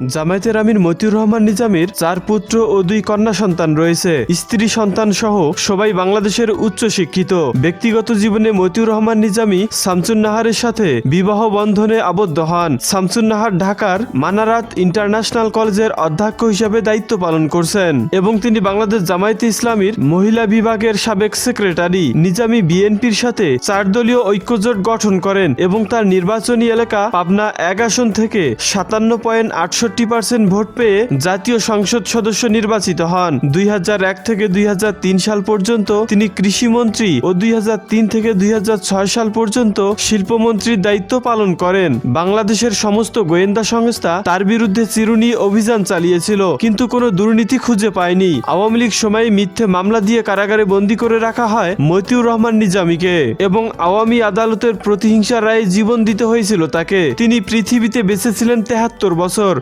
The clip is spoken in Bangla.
জামায়াতের আমির মতিউর রহমান নিজামীর চার পুত্র ও দুই কন্যা সন্তান রয়েছে। স্ত্রী সন্তান সহ সবাই বাংলাদেশের উচ্চ শিক্ষিত। ব্যক্তিগত জীবনে মতিউর রহমান নিজামী শামসুন নাহারের সাথে বিবাহ বন্ধনে আবদ্ধ হন। শামসুন নাহার ঢাকার মানারাত ইন্টারন্যাশনাল কলেজের অধ্যক্ষ হিসেবে দায়িত্ব পালন করছেন এবং তিনি বাংলাদেশ জামায়াতে ইসলামীর মহিলা বিভাগের সাবেক সেক্রেটারি। নিজামী বিএনপির সাথে চার দলীয় ঐক্যজোট গঠন করেন এবং তার নির্বাচনী এলাকা পাবনা এক আসন থেকে সাতান্ন পয়েন্ট আটষট্টি পার্সেন্ট ভোট পেয়ে জাতীয় সংসদ সদস্য নির্বাচিত হন। দুই থেকে দুই সাল পর্যন্ত তিনি কৃষিমন্ত্রী ও দুই থেকে দুই সাল পর্যন্ত শিল্পমন্ত্রীর দায়িত্ব পালন করেন। বাংলাদেশের সমস্ত গোয়েন্দা সংস্থা তার বিরুদ্ধে চিরুনি অভিযান চালিয়েছিল, কিন্তু কোনো দুর্নীতি খুঁজে পায়নি। আওয়ামী লীগ সময়ে মিথ্যে মামলা দিয়ে কারাগারে বন্দী করে রাখা হয় মতিউর রহমান নিজামীকে এবং আওয়ামী আদালতের প্রতিহিংসার রায়ে জীবন দিতে হয়েছিল তাকে। তিনি পৃথিবীতে বেঁচেছিলেন তেহাত্তর বছর।